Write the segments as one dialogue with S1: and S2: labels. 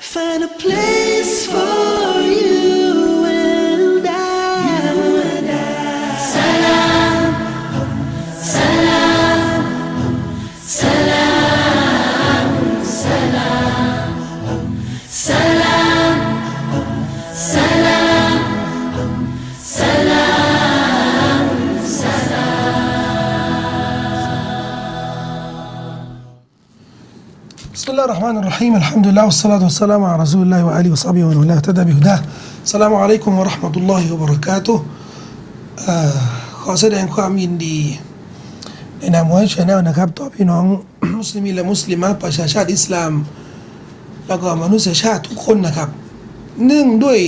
S1: Find a place for
S2: الرحمن الرحيم الحمد لله والصلاة والسلام على رسول الله وآله وصحبه ومن والاه اهتدى بهداه السلام عليكم ورحمة الله وبركاته เอ่อขอแสดงความยินดี ในนามวอยชาแนลนะครับ ต่อพี่น้อง มุสลิมีและมุสลิมะประชาชาติอิสลาม แล้วก็มนุษยชาติทุกคนนะครับ เนื่องด้วย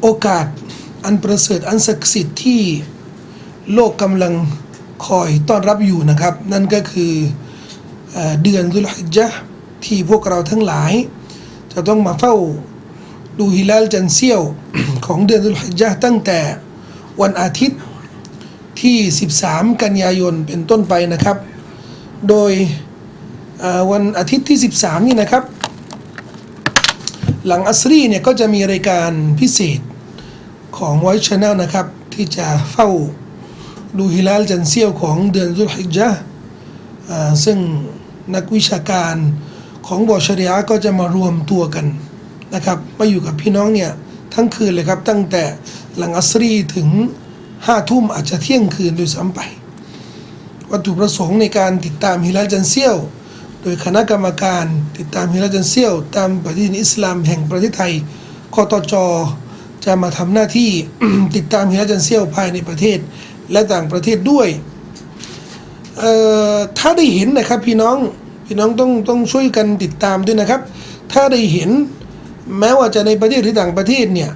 S2: โอกาสอันประเสริฐอันศักดิ์สิทธิ์ที่โลกกำลังคอยต้อนรับอยู่นะครับ นั่นก็คือ เอ่อเดือนดุลฮิจญะห์ ที่พวกเราทั้งหลาย จะต้องมาเฝ้าดูฮิลาลจันเซียวของเดือนดุลฮิจญะห์ตั้งแต่วันอาทิตย์ที่ 13 กันยายนเป็นต้นไปนะครับ โดยวันอาทิตย์ที่ 13 นี่นะครับ หลังอัสรีเนี่ยก็จะมีรายการพิเศษของไวท์ชาแนลนะครับ ที่จะเฝ้าดูฮิลาลจันเซียวของเดือนดุลฮิจญาซึ่งนักวิชาการ ของบอชริยะก็จะมารวมตัวกันนะครับมาอยู่กับพี่น้องเนี่ยทั้งคืนเลยครับตั้งแต่หลังอัสรีถึงห้าทุ่มอาจจะเที่ยงคืนโดยซ้ำไป วัตถุประสงค์ในการติดตามฮิลาจันเซียว โดยคณะกรรมการติดตามฮิลาจันเซียว ตามปฏิทินอิสลามแห่งประเทศไทยคอตจจะมาทำหน้าที่ติดตามฮิลาจันเซียวภายในประเทศและต่างประเทศด้วยถ้าได้เห็นนะครับพี่น้อง พี่น้องต้องต้องช่วยกันติดตามด้วยนะครับ ถ้าได้เห็นแม้ว่าจะในประเทศหรือต่างประเทศเนี่ย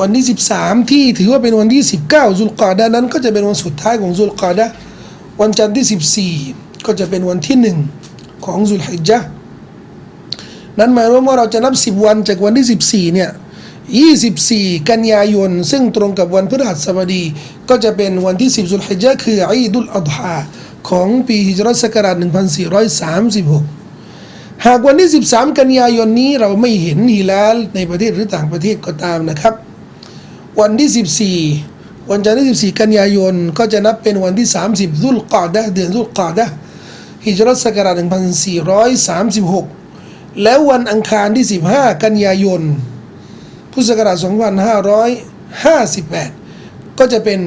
S2: วันที่ 13 ที่ถือว่าเป็นวันที่ 19ซุลกาดะห์นั้น ก็จะเป็นวันสุดท้ายของซุลกาดะวันจันทร์ที่ 14 ก็จะเป็นวันที่ 1 ของซุลฮิจญะห์นั้นหมายความว่าเราจะนับ 10 วันจากวันที่ 14 เนี่ย 24 กันยายน ซึ่งตรงกับวันพฤหัสบดี ก็จะเป็นวันที่ 10สุลฮิจญะห์คืออีดุลอัฎฮา ของปีฮิจรัสกราช1436 หากวันที่ 13 กันยายนนี้เราไม่เห็นฮิลาลในประเทศหรือต่างประเทศก็ตามนะครับ วันที่ 14 วันจันทร์ที่ 14 กันยายนก็จะนับเป็นวันที่ 30ซุลกอดะเดือนซุลกอดะฮิจรัสกราช1436 แล้ววันอังคารที่ 15 กันยายนพุทธศักราช2558 ก็จะเป็น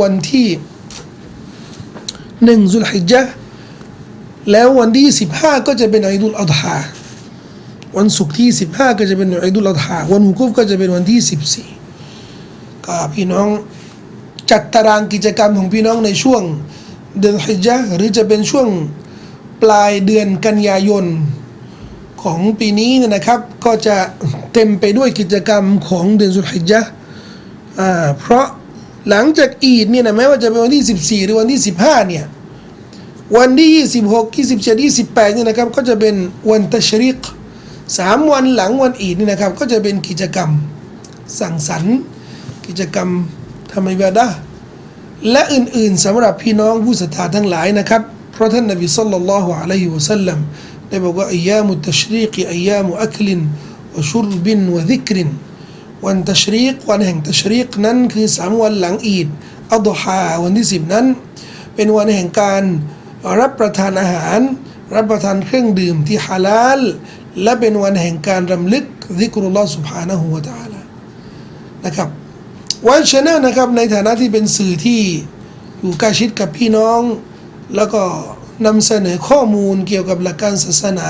S2: วันที่ หนึ่งซุลฮิจญะห์แล้ววันที่15ก็จะเป็นอีดุลอัฎฮาวันศุกร์ที่15ก็จะเป็นอีดุลอัฎฮาวันมุกุฟก็จะเป็นวันที่14ก็พี่น้องจัดตารางกิจกรรมของพี่น้องในช่วงเดือนฮิจญะห์หรือจะเป็นช่วงปลายเดือนกันยายนของปีนี้นะครับ ก็จะเต็มไปด้วยกิจกรรมของเดือนสุลฮิจญะห์เพราะ หลังจากอีดเนี่ยนะแม้ว่าจะเป็นวันที่ 14 หรือวันที่ 15 เนี่ย วันที่ 26 27 28เนี่ยนะครับ ก็จะเป็นวันตัชริกสามวันหลังวันอีดนี่นะครับ ก็จะเป็นกิจกรรมสั่งสรรค์ กิจกรรมทำอิบาดะและอื่นๆสำหรับพี่น้องผู้ศรัทธาทั้งหลายนะครับ เพราะท่านนบีสัลลัลลอฮุอะลัยฮิวะสัลลัมได้บอกว่าอัยามุตัชรีกอัยามุอัคลินวะชุรบินวะซิกริน วันตะชรีกวันแห่งตะชรีกนั้นคือสามวันหลังอีดอัลดฮาวันที่สิบนั้น เป็นวันแห่งการรับประทานอาหาร รับประทานเครื่องดื่มที่ฮาลาล และเป็นวันแห่งการรำลึกดิกรุลลอฮ์สุบฮานะฮูวะตาลนะครับวันชแนลนะครับในฐานะที่เป็นสื่อที่อยู่ใกล้ชิดกับพี่น้อง แล้วก็นำเสนอข้อมูลเกี่ยวกับหลักการศาสนา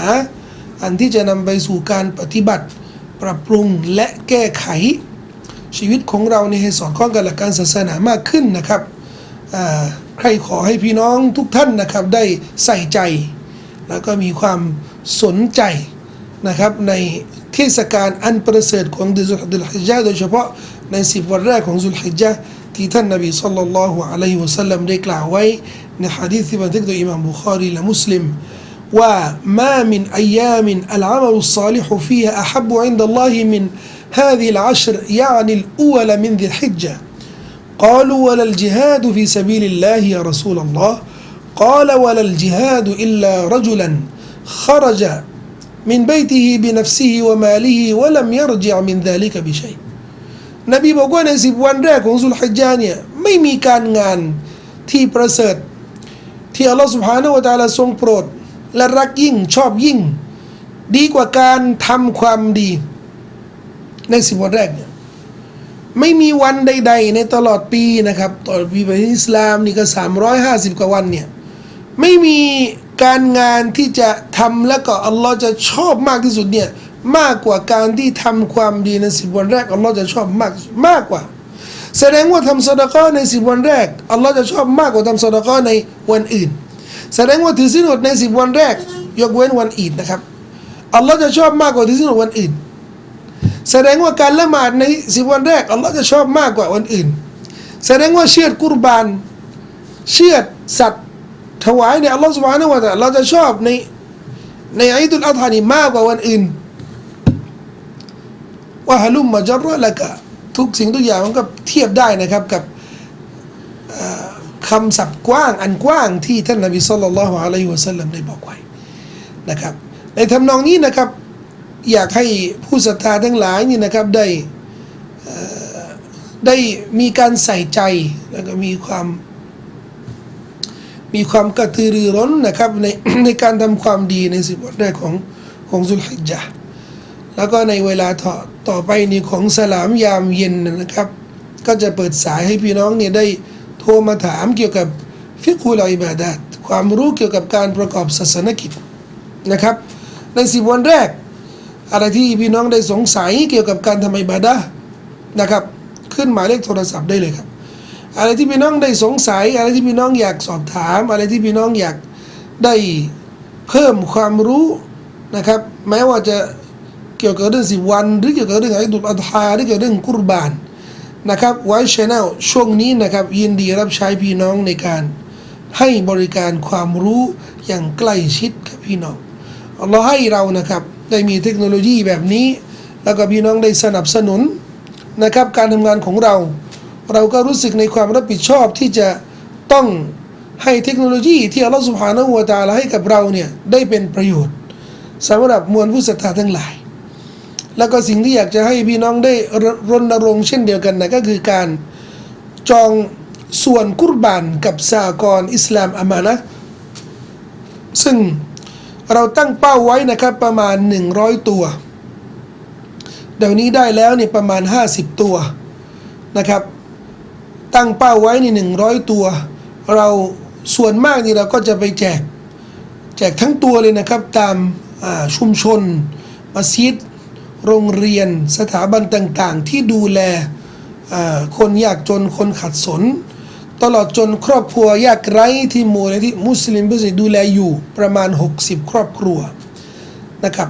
S2: อันที่จะนำไปสู่การปฏิบัติ ปรับปรุงและแก้ไข ชีวิตของเราในให้สอดคล้องกับหลักการศาสนามากขึ้นนะครับใครขอให้พี่น้องทุกท่านนะครับได้ใส่ใจ แล้วก็มีความสนใจนะครับในเทศกาลอันประเสริฐของเดือนซุลฮิจญะห์โดยเฉพาะในสิบวันแรกของซุลฮิจญะห์ที่ท่านนบีสัลลัลลอฮุอะลัยฮิวะสัลลัมได้กล่าวไว้ในฮะดีษที่บันทึกโดยอิหม่ามบุคารีและมุสลิม وما من أيام العمل الصالح فيها أحب عند الله من هذه العشر يعني الأول من ذي الحجة قالوا ولا الجهاد في سبيل الله يا رسول الله قال ولا الجهاد إلا رجلا خرج من بيته بنفسه وماله ولم يرجع من ذلك بشيء นบีบอกว่าในสิบวันแรกของสุลฮิจญาเนี่ยไม่มีการงานที่ประเสริฐ ที่อัลลอฮฺสุบฮานาวะตะอาลาทรงโปรด และรักยิ่งชอบยิ่ง ดีกว่าการทำความดี ในสิบวันแรกเนี่ยไม่มีวันใด ๆ ในตลอดปีนะครับตลอดปีประเทศอิสลามนี่ก็สามร้อยห้าสิบกว่าวันเนี่ยไม่มีการงานที่จะทำแล้วก็อัลลอฮ์จะชอบมากที่สุดเนี่ยมากกว่าการที่ทำความดีในสิบวันแรกอัลลอฮ์จะชอบมากมากกว่า แสดงว่าทำสดกอในสิบวันแรกอัลลอฮ์จะชอบมากกว่าทำสดกอในวันอื่น แสดงว่าถือสินอดในสิบวันแรก ยกเว้นวันอีดนะครับอัลลอฮ์จะชอบมากกว่าถือสินอดวันอื่น แสดงว่าการละหมาดในสิบวันแรกอัลลอฮ์จะชอบมากกว่าวันอื่น แสดงว่าเชือดกุรบาน เชือดสัตว์ถวายเนี่ยอัลลอฮ์สุบฮานะฮูวะตะอาเราจะชอบในในอีดุลอัฎฮานี่มากกว่าวันอื่นว่าฮะลุมมาจรละกะทุกสิ่งทุกอย่างมันก็เทียบได้นะครับกับ คำศัพท์กว้างอันกว้างที่ท่านนบีสุลต่านละฮ์อะลัยฮิวะสัลลัมได้บอกไว้นะครับ ในทำนองนี้นะครับ อยากให้ผู้ศรัทธาทั้งหลายนี่นะครับได้ได้มีการใส่ใจแล้วก็มีความ มีความกระตือรือร้นนะครับในในการทำความดีในสิบวันแรกของของสุลฮิจญะห์แล้วก็ในเวลาต่อต่อไปนี้ของสลามยามเย็นนะครับ ก็จะเปิดสายให้พี่น้องเนี่ยได้ โทรมาถามเกี่ยวกับฟิกุลอิบาดัตความรู้เกี่ยวกับการประกอบศาสนกิจนะครับ ในสิบวันแรก อะไรที่พี่น้องได้สงสัยเกี่ยวกับการทำอิบาดะนะครับ ขึ้นหมายเลขโทรศัพท์ได้เลยครับ อะไรที่พี่น้องได้สงสัย อะไรที่พี่น้องอยากสอบถาม อะไรที่พี่น้องอยากได้เพิ่มความรู้นะครับ แม้ว่าจะเกี่ยวกับเรื่องสิบวัน หรือเกี่ยวกับเรื่องอิดุลอัฎฮาหรือเกี่ยวกับเรื่องกุรบาน นะครับไว้ชแนลช่วงนี้นะครับยินดีรับใช้พี่น้องในการให้บริการความรู้อย่างใกล้ชิดกับพี่น้องอัลลอฮ์ให้เรานะครับได้มีเทคโนโลยีแบบนี้ แล้วก็พี่น้องได้สนับสนุนนะครับการทำงานของเรา เราก็รู้สึกในความรับผิดชอบที่จะต้องให้เทคโนโลยีที่อัลลอฮฺสุบฮานาหูวะตาลาให้กับเราเนี่ยได้เป็นประโยชน์สำหรับมวลผู้ศรัทธาทั้งหลาย แล้วก็สิ่งที่อยากจะให้พี่น้องได้รณรงค์เช่นเดียวกันนะก็คือการจองส่วนกุรบานกับสากรอิสลามอามานะซึ่งเราตั้งเป้าไว้นะครับประมาณ 100 ตัว เดี๋ยวนี้ได้แล้วเนี่ยประมาณ 50 ตัวนะครับ ตั้งเป้าไว้นี่หนึ่งร้อยตัว เราส่วนมากนี่เราก็จะไปแจก แจกทั้งตัวเลยนะครับตามชุมชนมัสยิด โรงเรียนสถาบันต่างๆ ที่ดูแลคนยากจนคนขัดสน ตลอดจนครอบครัวยากไร้ที่มูลที่มุสลิมเพิเศษดูแลอยู่ประมาณ 60 ครอบครัวนะครับ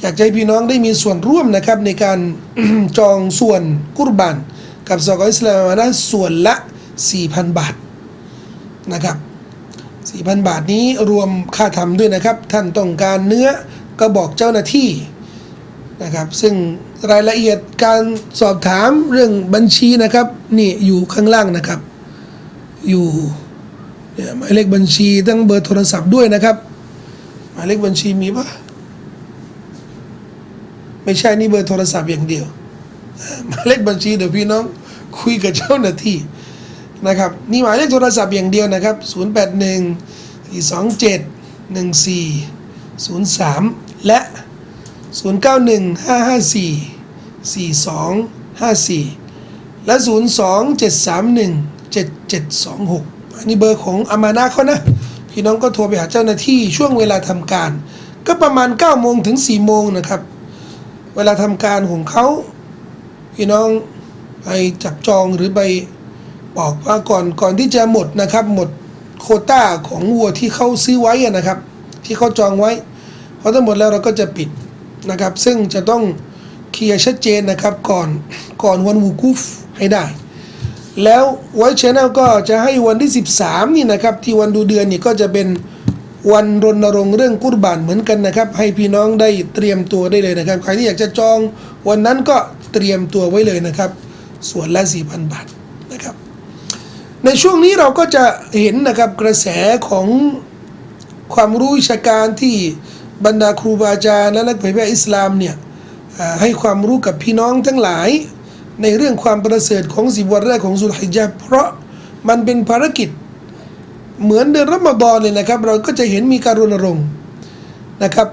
S2: อยากให้พี่น้องได้มีส่วนร่วมนะครับในการจองส่วนกุรบานกับสกออิสลามนะส่วนละ 4,000 บาทนะครับ 4,000 บาทนี้รวมค่าทำด้วยนะครับ ท่านต้องการเนื้อก็บอกเจ้าหน้าที่ นะครับ ซึ่งรายละเอียดการสอบถามเรื่องบัญชีนะครับ นี่อยู่ข้างล่างนะครับ อยู่หมายเลขบัญชีตั้งเบอร์โทรศัพท์ด้วยนะครับ หมายเลขบัญชีมีปะไม่ใช่นี่เบอร์โทรศัพท์อย่างเดียวหมายเลขบัญชีเดี๋ยวพี่น้องคุยกับเจ้าหน้าที่นะครับนี่หมายเลขโทรศัพท์อย่างเดียวนะครับ 081 427 1403 และ 091 554 4254 และ 02 731 7726 อันนี้เบอร์ของอามานะเขานะ พี่น้องก็โทรไปหาเจ้าหน้าที่ช่วงเวลาทำการ ก็ประมาณ9โมงถึง4โมงนะครับ เวลาทำการของเขา พี่น้องไปจับจองหรือไปบอกว่าก่อนก่อนที่จะหมดนะครับ หมดโคต้าของวัวที่เขาซื้อไว้นะครับ ที่เขาจองไว้พอทั้งหมดแล้วเราก็จะปิด นะครับ ซึ่งจะต้องเคลียร์ชัดเจนนะครับก่อนก่อนวันวูกุฟให้ได้ แล้วไว้ชแนลก็จะให้วันที่ 13 นี่นะครับ ที่วันดูเดือนนี่ก็จะเป็นวันรณรงค์เรื่องกุรบานเหมือนกันนะครับ ให้พี่น้องได้เตรียมตัวได้เลยนะครับ ใครที่อยากจะจองวันนั้นก็เตรียมตัวไว้เลยนะครับ ส่วนละ 4,000 บาทนะครับ ในช่วงนี้เราก็จะเห็นนะครับกระแสของความรู้วิชาการที่ บรรดาครูบาอาจารย์และนักเผยแพร่อิสลามเนี่ยให้ความรู้กับพี่น้องทั้งหลาย ในเรื่องความประเสริฐของสิบวันแรกของสุลฮิจญะห์เพราะมันเป็นภารกิจ เหมือนเดือนรอมฎอนเลยนะครับ เราก็จะเห็นมีการรณรงค์นะครับ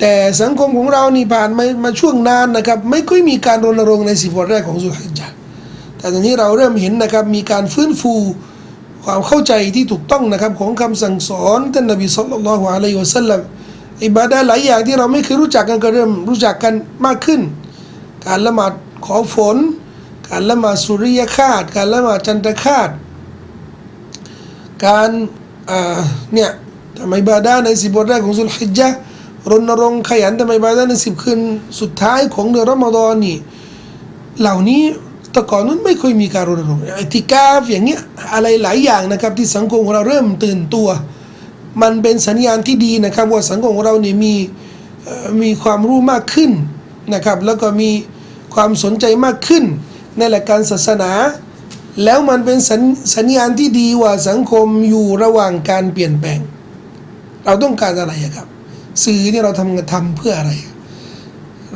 S2: แต่สังคมของเรานี่ผ่านมามาช่วงนานนะครับ ไม่ค่อยมีการรณรงค์ในสิบวันแรกของสุลฮิจญะห์แต่ตอนนี้เราเริ่มเห็นนะครับมีการฟื้นฟูความเข้าใจที่ถูกต้องนะครับของคำสั่งสอนท่านนบีสุลต่านละฮ์อะลัยฮิวะสัลลัม อิบาดะหลายอย่างที่เราไม่เคยรู้จักกันก็เริ่มรู้จักกันมากขึ้น การละหมาดขอฝน การละหมาดสุริยคาตการละหมาดจันทคาตการเนี่ยทำไมบาดาในสิบวันแรกของสุลฮิจญะห์รณรงค์ขยันทำไมบาดาในสิบคืนสุดท้ายของเดือนรอมฎอนนี่เหล่านี้แต่ก่อนนั้นไม่เคยมีการรณรงค์ไอติกาฟอย่างเงี้ยอะไรหลายอย่างนะครับที่สังคมของเราเริ่มตื่นตัว มันเป็นสัญญาณที่ดีนะครับว่าสังคมของเราเนี่ยมีมีความรู้มากขึ้นนะครับ แล้วก็มีความสนใจมากขึ้น ในหลักการศาสนา แล้วมันเป็นสัญสญญาณที่ดีว่าสังคมอยู่ระหว่างการเปลี่ยนแปลง เราต้องการอะไรครับ สื่อเนี่ยเราทำทำเพื่ออะไร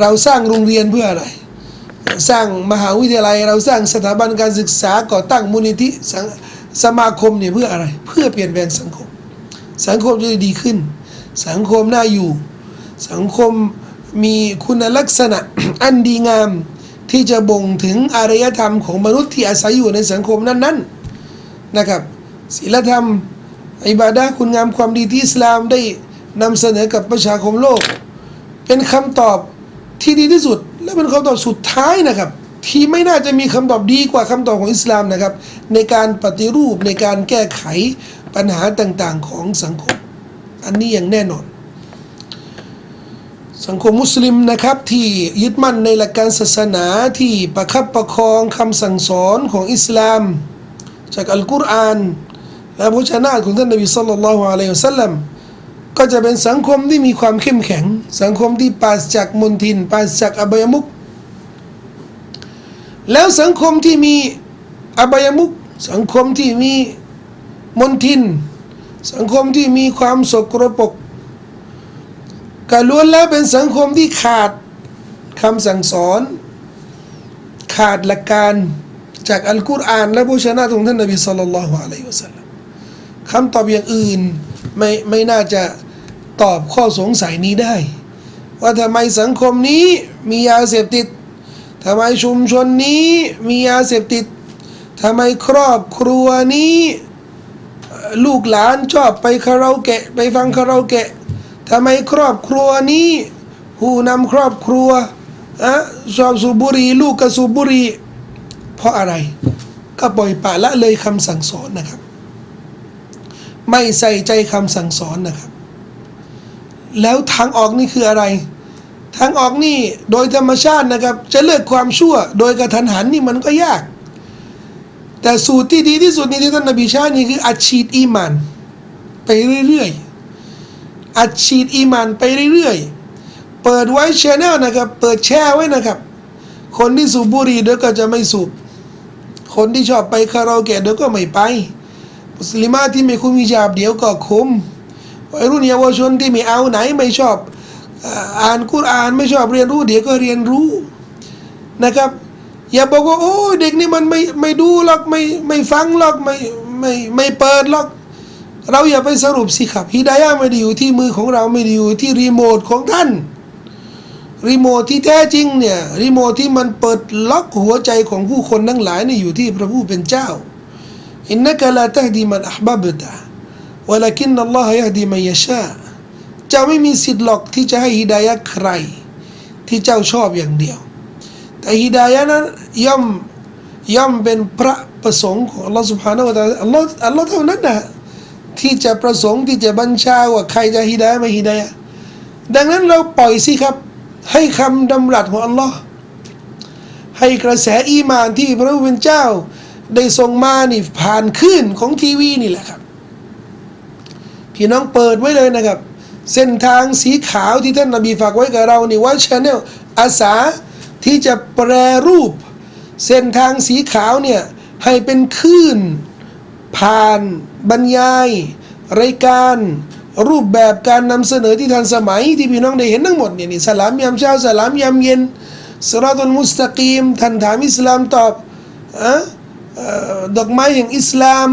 S2: เราสร้างโรงเรียนเพื่ออะไร สร้างมหาวิทยาลัย เราสร้างสถาบันการศึกษาก่อตั้งมูลนิธิสสมาคมเนี่ยเพื่ออะไร เพื่อเปลี่ยนแปลงสังคม สังคมจะดีขึ้น สังคมน่าอยู่ สังคมมีคุณลักษณะอันดีงามที่จะบ่งถึงอารยธรรมของมนุษย์ที่อาศัยอยู่ในสังคมนั้นๆนะครับศีลธรรมอิบาดะคุณงามความดีที่อิสลามได้นำเสนอกับประชาคมโลก เป็นคำตอบที่ดีที่สุด และเป็นคำตอบสุดท้ายนะครับ ที่ไม่น่าจะมีคำตอบดีกว่าคำตอบของอิสลามนะครับ ในการปฏิรูปในการแก้ไข ปัญหาต่างๆของสังคม อันนี้อย่างแน่นอน สังคมมุสลิมนะครับที่ยึดมั่นในหลักการศาสนาที่ประคับประคองคำสั่งสอนของอิสลาม จากอัลกุรอานและพระชนะของท่านนบีสัลลัลลอฮุอะลัยฮิวะสัลลัมก็จะเป็นสังคมที่มีความเข้มแข็ง สังคมที่ปราศจากมลทินปราศจากอบายมุกแล้วสังคมที่มีอบายมุกสังคมที่มี มลทิน สังคมที่มีความสกปรกก็ล้วนแล้วเป็นสังคมที่ขาดคำสั่งสอน ขาดหลักการจากอัลกุรอานและพระชนะของท่านนบีสัลลัลลอฮุอะลัยฮิวะสัลลัมคำตอบอย่างอื่นไม่ไม่น่าจะตอบข้อสงสัยนี้ได้ ว่าทำไมสังคมนี้มียาเสพติดทำไมชุมชนนี้มียาเสพติดทำไมครอบครัวนี้ ลูกหลานชอบไปคาราโอเกะไปฟังคาราโอเกะทำไมครอบครัวนี้ผู้นำครอบครัวอะชอบสูบบุหรี่ลูกก็สูบบุหรี่เพราะอะไร ก็ปล่อยปละละเลยคำสั่งสอนนะครับ ไม่ใส่ใจคำสั่งสอนนะครับ แล้วทางออกนี่คืออะไร ทางออกนี่โดยธรรมชาตินะครับ จะเลิกความชั่ว โดยกระทันหันนี่มันก็ยาก แต่สูตรที่ดีที่สุดนี่ที่ท่านนบีช้นี่คืออัดฉีดอีมันไปเรื่อยๆอัดฉีดอีมันไปเรื่อยๆ เปิดไว้ชแนลนะครับ เปิดแช่ไว้นะครับ คนที่สูบบุหรี่เดี๋ยวก็จะไม่สูบ คนที่ชอบไปคาราโอเกะเดี๋ยวก็ไม่ไป มุสลิมาที่ไม่คุมฮิญาบเดี๋ยวก็คุมวัยรุ่นเยาวชนที่ไม่เอาไหนไม่ชอบอ่ออ่านกุรอานไม่ชอบเรียนรู้ เดี๋ยวก็เรียนรู้นะครับ อย่าบอกว่าโอ้ยเด็กนี่มันไม่ไม่ดูหรอกไม่ไม่ฟังหรอกไม่ไม่ไม่เปิดหรอก เราอย่าไปสรุปสิครับฮิดายะไม่ได้อยู่ที่มือของเราไม่ได้อยู่ที่รีโมทของท่านรีโมทที่แท้จริงเนี่ยรีโมทที่มันเปิดล็อกหัวใจของผู้คนทั้งหลายเนี่ยอยู่ที่พระผู้เป็นเจ้าอินนักลาตฮดีมันอับบัตะวะลักินนัลลอฮยฮดีมันยชาเจ้าไม่มีสิทธิ์หรอกที่จะให้ฮิดายะใคร ที่เจ้าชอบอย่างเดียว ฮิดายะห์นั้นย่อมย่อมเป็นพระประสงค์ของอัลลอฮ์ سبحانه และ تعالى อัลลอฮ์อัลลอฮ์เท่านั้นนะที่จะประสงค์ที่จะบัญชาว่าใครจะฮิดายะห์ไม่ฮิดายะห์ดังนั้นเราปล่อยสิครับ ให้คำดำรัสของอัลลอฮ์ ให้กระแสอีหมานที่พระผู้เป็นเจ้า ได้ส่งมานี่ผ่านคลื่นของทีวีนี่แหละครับ พี่น้องเปิดไว้เลยนะครับ เส้นทางสีขาวที่ท่านนบีฝากไว้กับเรานี่ว่าชาแนลอาสา ที่จะแปรรูป เส้นทางสีขาวเนี่ยให้เป็นคลื่น ผ่าน บรรยาย รายการ รูปแบบการนำเสนอที่ทันสมัยที่พี่น้องได้เห็นทั้งหมดเนี่ยนี่สลามยามเช้าสลามยามเย็นสราตุลมุสตะกีมท่านถามอิสลามตอบอะเอ่อดอกไม้แห่งอิสลาม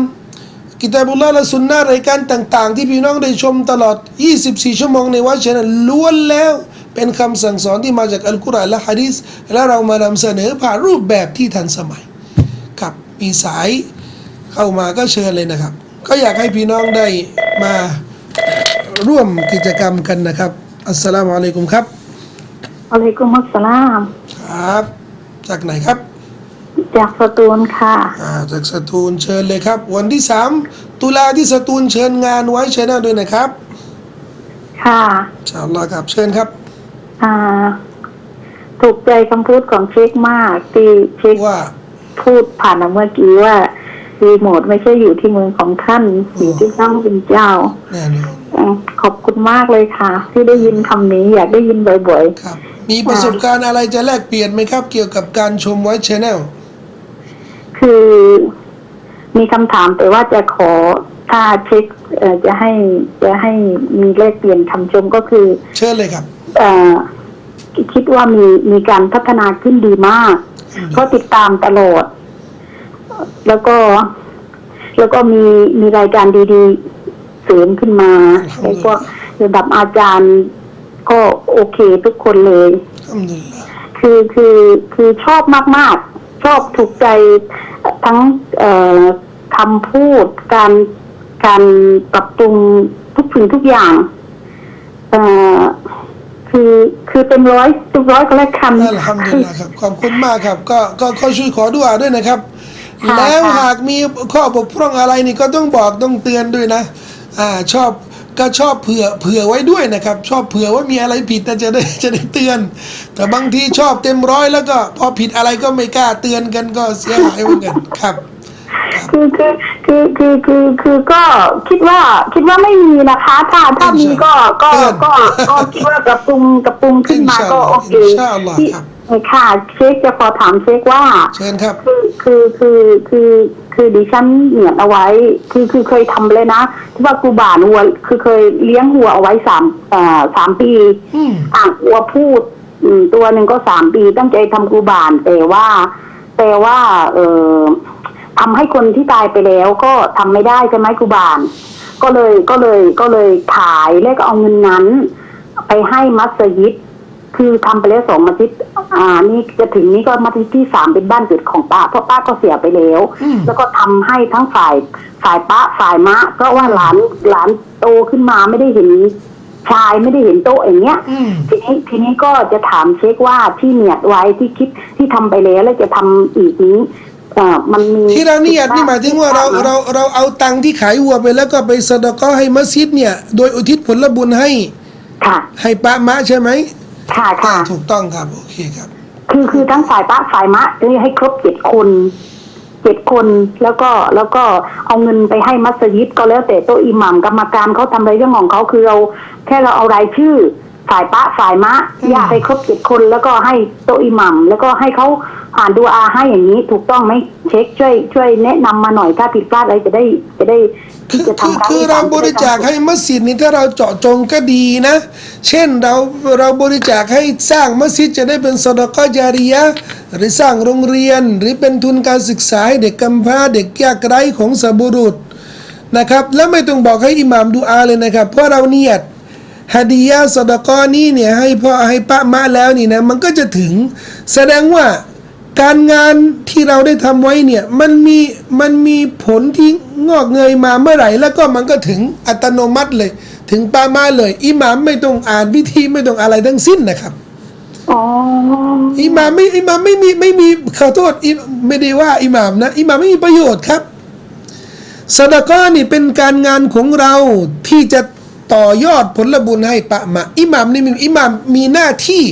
S2: กิตาบุลลาและสุนนะรายการต่าง ๆ ที่พี่น้องได้ชมตลอด 24 ชั่วโมงในวัดเชนล้วนแล้ว เป็นคำสั่งสอนที่มาจากอัลกุรอานและฮะดีษและเรามานำเสนอผ่านรูปแบบที่ทันสมัยครับมีสายเข้ามาก็เชิญเลยนะครับ ก็อยากให้พี่น้องได้มาร่วมกิจกรรมกันนะครับ อัสสลามุอะลัยกุมครับ
S3: อะลัยกุมุสสลาม
S2: ครับ จากไหนครับ
S3: จากสตูลค่ะ
S2: อ่าจากสตูลเชิญเลยครับ วันที่สามตุลาที่สตูลเชิญงานไว้เชิญหน้าด้วยนะครับ
S3: ค่ะ
S2: อินชาอัลลอฮ์ครับเชิญครับ
S3: อ่า ถูกใจคำพูดของเช็คมากที่เช็ค
S2: ว่า
S3: พูดผ่านมาเมื่อกี้ว่ารีโมทไม่ใช่อยู่ที่มือของท่านอยู่ที่เจ้าเป็นเจ้า
S2: แน่นอน
S3: อ่าขอบคุณมากเลยค่ะ ที่ได้ยินคำนี้อยากได้ยินบ่อย
S2: ครับ มีประสบการณ์อะไรจะแลกเปลี่ยนไหมครับ เกี่ยวกับการชมไว้ชแนล
S3: ๆคือมีคำถามแต่ว่าจะขอถ้าเช็คเอ่อจะให้จะให้มีแลกเปลี่ยนคำชมก็คือ
S2: เชิญเลยครับ
S3: เอ่อ คิดว่ามีมีการพัฒนาขึ้นดีมาก ก็ติดตามตลอด แล้วก็ แล้วก็มีมีรายการดีๆเสริมขึ้นมาแล้วก็ระดับอาจารย์ ก็โอเคทุกคนเลย คือคือคือชอบมาก ๆ ชอบถูกใจทั้งคำพูดการการปรับปรุงทุกสิ่งทุกอย่างเอ่อ คือ คือเป็นร้อยทุกร้อยก็แล้วกัน
S2: อัลฮัมดุลิลลาห์ครับขอบคุณมากครับ ก็ก็ก็ช่วยขอดุอาด้วยนะครับ
S3: ค่ะ
S2: แล้ว
S3: ค่ะ
S2: หากมีข้อบกพร่องอะไรนี่ก็ต้องบอกต้องเตือนด้วยนะ อ่าชอบก็ชอบเผื่อเผื่อไว้ด้วยนะครับ ชอบเผื่อว่ามีอะไรผิดนะจะได้จะได้เตือน แต่บางทีชอบเต็มร้อยแล้วก็พอผิดอะไรก็ไม่กล้าเตือนกันก็เสียหายเหมือนกันครับ
S3: คือคือคือคือคือคือก็คิดว่าคิดว่าไม่มีนะคะ ถ้าถ้ามีก็ก็
S2: เตือน
S3: ก็ก็คิดว่ากระปรุงกระปรุงขึ้นมาก็โอเค
S2: อินชาอัลลอฮ์
S3: ที่
S2: ครับ
S3: ค่ะเช็คจะขอถามเช็คว่า
S2: เชิญครับ
S3: คือคือคือคือคือดิฉันเหนียดเอาไว้ คือคือเคยทำเลยนะที่ว่ากูบานวัวคือเคยเลี้ยงวัวเอาไว้สามอ่าสามปี
S2: อืม
S3: อะวัวพูดอืมตัวหนึ่งก็สามปีตั้งใจทำกูบานแต่ว่า แต่ว่า เออ ทำให้คนที่ตายไปแล้วก็ทำไม่ได้ใช่ไหมกูบานก็เลยก็เลยก็เลยขายแล้วก็เอาเงินนั้น ไปให้มัสยิด คือทำไปแล้วสองมัสยิดอ่า นี่จะถึงนี้ก็มัสยิดที่สามเป็นบ้านเกิดของป้าเพราะป้าก็เสียไปแล้ว
S2: อืม
S3: แล้วก็ทำให้ทั้งฝ่ายฝ่ายป้าฝ่ายมะ ก็ว่าหลานหลานโตขึ้นมาไม่ได้เห็นชายไม่ได้เห็นโต๊ะอย่างเงี้ย
S2: อืม
S3: ทีนี้ทีนี้ก็จะถามเช็คว่าที่เนียดไว้ที่คิดที่ทำไปแล้วแล้วจะทำอีกนี้เอ่อมันมี
S2: ที่เราเนียดนี่หมายถึงว่าเราเราเราเอาตังค์ที่ขายวัวไปแล้วก็ไปสะดอกให้มัสยิดเนี่ย โดยอุทิศผลบุญให้
S3: ค่ะ
S2: ให้ปะมะใช่ไหม
S3: ค่ะค่ะ
S2: ถูกต้องครับ โอเคครับ
S3: คือคือทั้งฝ่ายป้าฝ่ายมะนี่ให้ครบเจ็ดคนเจ็ดคนแล้วก็แล้วก็เอาเงินไปให้มัสยิดก็แล้วแต่โต๊ะอิหมัมกรรมการเขาทำอะไรเรื่องของเขาคือเราแค่เราเอารายชื่อ ฝ่ายป้าฝ่ายมะ
S2: อืม
S3: อยากให้ครบเจ็ดคนแล้วก็ให้โต๊ะอิหมัมแล้วก็ให้เขาอ่านดูอาให้อย่างนี้ถูกต้องไหมเช็คช่วย ช่วยแนะนำมาหน่อยถ้าผิดพลาดอะไรจะได้จะได้
S2: คื
S3: ที่
S2: อ
S3: จะ
S2: คือ
S3: ทำครั้ง
S2: คือ
S3: ที่
S2: เรา
S3: สม
S2: บริจาค
S3: จะได้
S2: ให้มัสยิดนี่ถ้าเราเจาะจงก็ดีนะ เช่นเราเราบริจาคให้สร้างมัสยิดจะได้เป็นสดกจาริยะห์หรือสร้างโรงเรียนหรือเป็นทุนการศึกษาให้เด็กกำพร้าเด็กยากไร้ของสบุรุษนะครับ แล้วไม่ต้องบอกให้อิหม่ามดูอาเลยนะครับ เพราะเราเนียด ฮดียะห์สดกอนี่เนี่ยให้พ่อให้ปะมะแล้วนี่นะมันก็จะถึง แสดงว่าการงานที่เราได้ทำไว้เนี่ยมันมีมันมีผลที่งอกเงยมาเมื่อไหร่ แล้วก็มันก็ถึงอัตโนมัติเลย ถึงปามาเลยอิหมามไม่ต้องอ่านพิธีไม่ต้องอะไรทั้งสิ้นนะครับ
S3: อ๋อ
S2: อิหมามไม่อิหมามไม่มีไม่มีขอโทษอิไม่ได้ว่าอิหมามนะอิหมามไม่มีประโยชน์ครับสดกอนี่เป็นการงานของเราที่จะ ต่อยอดผลบุญให้ปะมะอิหมามนี่มีอิหมามมีหน้าที่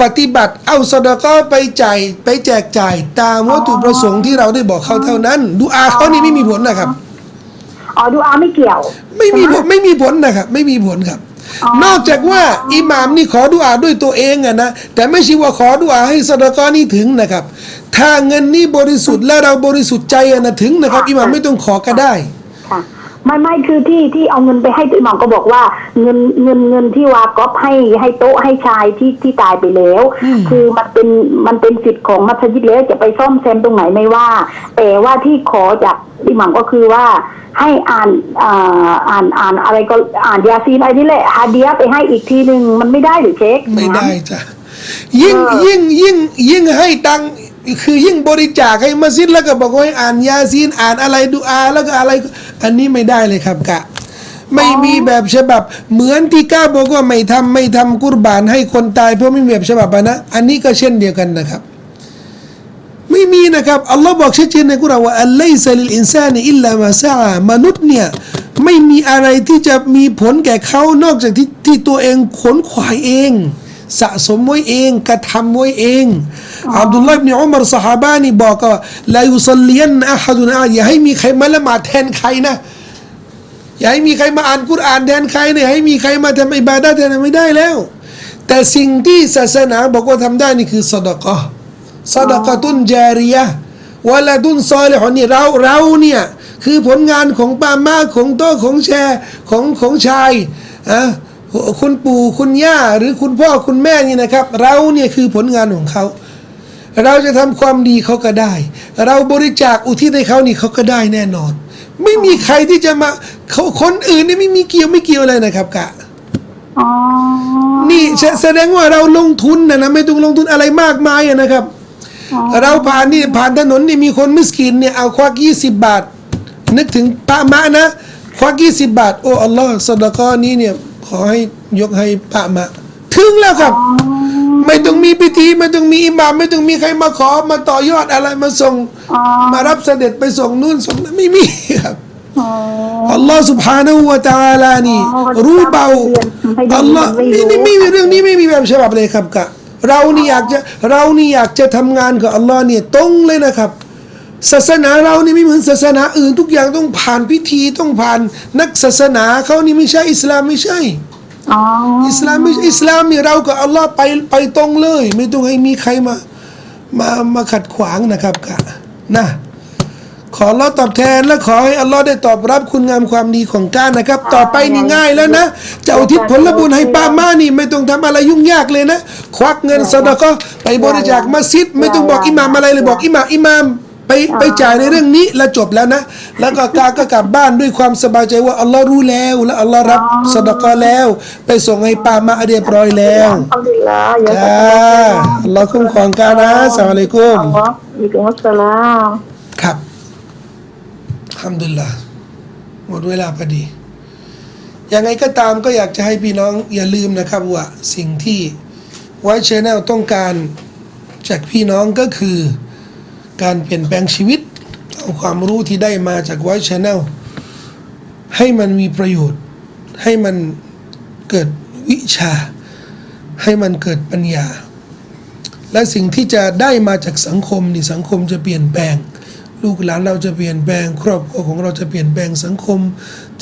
S2: ปฏิบัติเอาสดกอไปจ่ายไปแจกจ่ายตามวัตถุประสงค์ที่เราได้บอกเขาเท่านั้น ดูอาเขานี่ไม่มีผลนะครับ
S3: อ๋อดูอาไม่เกี่ยว
S2: ไม่มีผ
S3: ใช่
S2: ล
S3: ห
S2: ไม่มีผลนะครับ ไม่มีผลครับ
S3: อ๋อ
S2: นอกจากว่าอิหมามนี่ขอดุอาด้วยตัวเองอะนะแต่ไม่ใช่ว่าขอดุอาให้สดกอนี่ถึงนะครับ ถ้าเงินนี่บริสุทธิ์และเราบริสุทธิ์ใจอะนะถึงนะครับ อิหมามไม่ต้องขอก็ได้
S3: ค่ะ ไม่ไม่คือที่ที่เอาเงินไปให้อิหมามก็บอกว่าเงินเงินเงินที่วาก๊อฟให้ให้โต๊ะให้ชายที่ที่ตายไปแล้ว
S2: อืม
S3: คือมันเป็นมันเป็นสิทธิ์ของมัสยิดแล้วจะไปซ่อมแซมตรงไหนไม่ว่า แต่ว่าที่ขอจากอิหมามก็คือว่าให้อ่านอ่าอ่านอ่านอะไรก็อ่านยาซีนอะไรนี่แหละฮาเดียไปให้อีกทีหนึ่งมันไม่ได้หรือเช็ค
S2: ไม่ได้จ้ะยิ่ง
S3: เออ
S2: ยิ่งยิ่งยิ่งให้ตัง คือยิ่งบริจาคให้มัสยิดแล้วก็บอกว่าให้อ่านยาซีนอ่านอะไรดูอาแล้วก็อะไร อันนี้ไม่ได้เลยครับกะ ไม่มีแบบฉบับ เหมือนที่ก้าบอกว่าไม่ทำไม่ทำกุรบานให้คนตายเพราะไม่มีแบบฉบับนะ อันนี้ก็เช่นเดียวกันนะครับ ไม่มีนะครับอัลลอฮ์บอกชัดเจนในกุรอานว่าอัลไลซาลิลอินซานีอิลลามาซามนุษย์เนี่ยไม่มีอะไรที่จะมีผลแก่เขานอกจากที่ที่ตัวเองขนขวายเอง สะสมไว้เองกระทำไว้เองอับดุลลาห์อิบเนอุมารสหาบานี่บอกว่าลายุซัลลียนอะฮัดุนอะอย่าให้มีใครมาละหมาดแทนใครนะอย่าให้มีใครมาอ่านกุรอานแทนใครเนี่ยให้มีใครมาทำอิบาดะห์แทนไม่ได้แล้ว แต่สิ่งที่ศาสนาบอกว่าทำได้นี่คือสดกะสดกะตุนจาริยะวะละตุนซอลิฮ์นี่เราเราเนี่ยคือผลงานของป้ามาของโตะของแชร์ของของชายอะ คุณปู่คุณย่าหรือคุณพ่อคุณแม่นี่นะครับ เราเนี่ยคือผลงานของเขา เราจะทำความดีเขาก็ได้ เราบริจาคอุทิศให้เขานี่เขาก็ได้แน่นอน ไม่มีใครที่จะมาเขาคนอื่นนี่ไม่มีเกี่ยวไม่เกี่ยวอะไรนะครับกะ
S3: อ๋อ
S2: นี่แสแสดงว่าเราลงทุนนะนะไม่ต้องลงทุนอะไรมากมายอะนะครับ เราผ่านนี่ผ่านถนนนี่มีคนมิสกินเนี่ยเอาควักยี่สิบบาท นึกถึงปะมะนะ ควักยี่สิบบาท โอ้อัลลอฮ์สดกอนี้เนี่ย ขอให้ยกให้ปะมะ ถึงแล้วครับ ไม่ต้องมีพิธีไม่ต้องมีอิหมามไม่ต้องมีใครมาขอมาต่อยอดอะไรมาส่ง
S3: อ๋อ
S2: มารับเสด็จไปส่งนู่นส่งนั่นไม่มีครับ
S3: อ๋อ
S2: อัลลอฮ์ سبحانه และ تعالى นี่
S3: อ๋อ
S2: รู้เบา
S3: ให้ดู
S2: อัลลอฮ์
S3: ไม่รู้
S2: นี่นี่ไม่มีเรื่องนี้ไม่มีแบบฉบับเลยครับกะเรานี่อยากจะเรานี่อยากจะทำงานกับอัลลอฮ์เนี่ยตรงเลยนะครับ ศาสนาเรานี่ไม่เหมือนศาสนาอื่น ทุกอย่างต้องผ่านพิธีต้องผ่านนักศาสนาเขานี่ไม่ใช่อิสลามไม่ใช่
S3: อ๋อ
S2: อิสลามไม่อิสลามนี่เรากับอัลลอฮ์ไปไปตรงเลย ไม่ต้องให้มีใครมามามาขัดขวางนะครับกะนะขออัลลอฮ์ตอบแทนและขอให้อัลลอฮ์ได้ตอบรับคุณงามความดีของการนะครับ ต่อไปนี่ง่ายแล้วนะจะอุทิศผลบุญให้ป้ามานี่ ไม่ต้องทำอะไรยุ่งยากเลยนะ ควักเงินสดาก็ไปบริจาคมัสยิด ไม่ต้องบอกอิหมามอะไรเลยบอกอิหมามอิหมาม ไปไปจ่ายในเรื่องนี้แล้วจบแล้วนะ แล้วก็กาก็กลับบ้านด้วยความสบายใจว่าอัลลอฮ์รู้แล้ว และอัลลอฮ์รับสดาก็แล้ว ไปส่งให้ป้ามาเรียบร้อยแล้ว
S3: อัลฮัมดุลิลลาห์ยา
S2: จ้าอัลลอฮ์คุ้มครองการนะอัสสลามุอะลัยกุม
S3: อัลลอฮ์อีกุมุสสลาม
S2: ครับอัลฮัมดุลิลละหมดเวลาพอดี ยังไงก็ตามก็อยากจะให้พี่น้องอย่าลืมนะครับว่าสิ่งที่ไวท์ชแนลต้องการจากพี่น้องก็คือ การเปลี่ยนแปลงชีวิต เอาความรู้ที่ได้มาจากไวท์ชแนลให้มันมีประโยชน์ ให้มันเกิดวิชา ให้มันเกิดปัญญา และสิ่งที่จะได้มาจากสังคมนี่สังคมจะเปลี่ยนแปลง ลูกหลานเราจะเปลี่ยนแปลง ครอบครัวของเราจะเปลี่ยนแปลงสังคม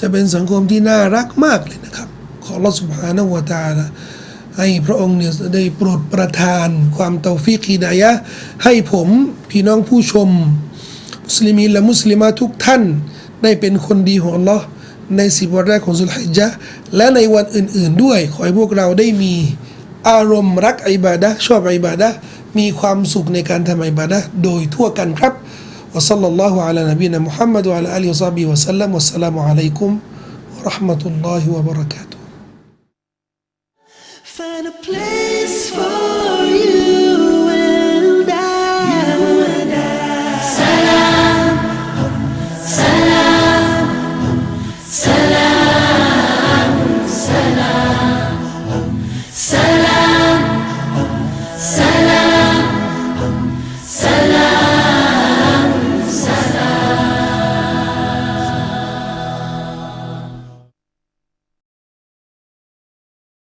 S2: จะเป็นสังคมที่น่ารักมากเลยนะครับ ขออัลลอฮฺสุบฮานะวตาลา ให้พระองค์เนี่ยได้โปรดประทาน ความเตาฟิกฮิดายะห์ให้ผมพี่น้องผู้ชม มุสลิมีนและมุสลิมาทุกท่านได้เป็นคนดีของอัลลอฮ์ในสิบวันแรกของสุลฮิจญะห์และในวันอื่น ๆ ด้วย ขอให้พวกเราได้มีอารมณ์รักอิบาดะห์ชอบอิบาดะห์มีความสุขในการทำอิบาดะห์โดยทั่วกันครับ وصلى الله على نبينا محمد وعلى آله وصحبه وسلم والسلام عليكم ورحمة الله وبركاته
S1: Find a place for